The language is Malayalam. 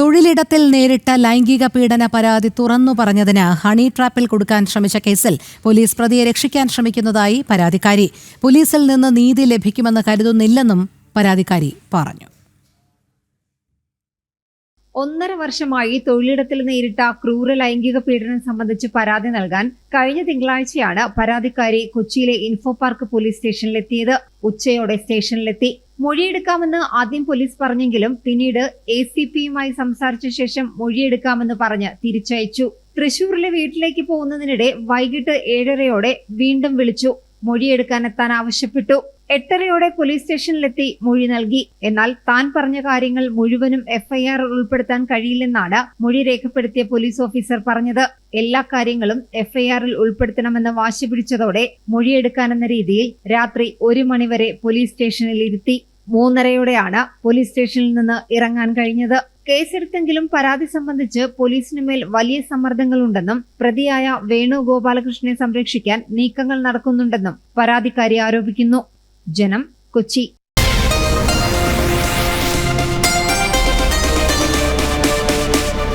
തൊഴിലിടത്തിൽ നേരിട്ട ലൈംഗിക പീഡന പരാതി തുറന്നു പറഞ്ഞതിന് ഹണി ട്രാപ്പിൽ കൊടുക്കാൻ ശ്രമിച്ച കേസിൽ പോലീസ് പ്രതിയെ രക്ഷിക്കാൻ ശ്രമിക്കുന്നതായി പരാതിക്കാരി. പോലീസിൽ നിന്ന് നീതി ലഭിക്കുമെന്ന് കരുതുന്നില്ലെന്നും പരാതിക്കാരി പറഞ്ഞു. ഒന്നര വർഷമായി തൊഴിലിടത്തിൽ നേരിട്ട ക്രൂര ലൈംഗിക പീഡനം സംബന്ധിച്ച് പരാതി നൽകാൻ കഴിഞ്ഞ തിങ്കളാഴ്ചയാണ് പരാതിക്കാരി കൊച്ചിയിലെ ഇൻഫോ പാർക്ക് പോലീസ് സ്റ്റേഷനിലെത്തിയത്. ഉച്ചയോടെ സ്റ്റേഷനിലെത്തി. മൊഴിയെടുക്കാമെന്ന് ആദ്യം പോലീസ് പറഞ്ഞെങ്കിലും പിന്നീട് എ സി പിയുമായി സംസാരിച്ച ശേഷം മൊഴിയെടുക്കാമെന്ന് പറഞ്ഞ് തിരിച്ചയച്ചു. തൃശൂരിലെ വീട്ടിലേക്ക് പോകുന്നതിനിടെ വൈകിട്ട് ഏഴരയോടെ വീണ്ടും വിളിച്ചു. മൊഴിയെടുക്കാൻ എത്താൻ ആവശ്യപ്പെട്ടു. എട്ടരയോടെ പോലീസ് സ്റ്റേഷനിലെത്തി മൊഴി നൽകി. എന്നാൽ താൻ പറഞ്ഞ കാര്യങ്ങൾ മുഴുവനും എഫ്ഐആർ ഉൾപ്പെടുത്താൻ കഴിയില്ലെന്നാണ് മൊഴി രേഖപ്പെടുത്തിയ പോലീസ് ഓഫീസർ പറഞ്ഞത്. എല്ലാ കാര്യങ്ങളും എഫ്ഐആറിൽ ഉൾപ്പെടുത്തണമെന്ന് വാശി പിടിച്ചതോടെ മൊഴിയെടുക്കാനെന്ന രീതിയിൽ രാത്രി ഒരു മണിവരെ പോലീസ് സ്റ്റേഷനിൽ ഇരുത്തി. മൂന്നരയോടെയാണ് പോലീസ് സ്റ്റേഷനിൽ നിന്ന് ഇറങ്ങാൻ കഴിഞ്ഞത്. കേസെടുത്തെങ്കിലും പരാതി സംബന്ധിച്ച് പോലീസിനു മേൽ വലിയ സമ്മർദ്ദങ്ങളുണ്ടെന്നും പ്രതിയായ വേണു ഗോപാലകൃഷ്ണനെ സംരക്ഷിക്കാൻ നീക്കങ്ങൾ നടക്കുന്നുണ്ടെന്നും പരാതിക്കാരി ആരോപിക്കുന്നു. ജനം കൊച്ചി.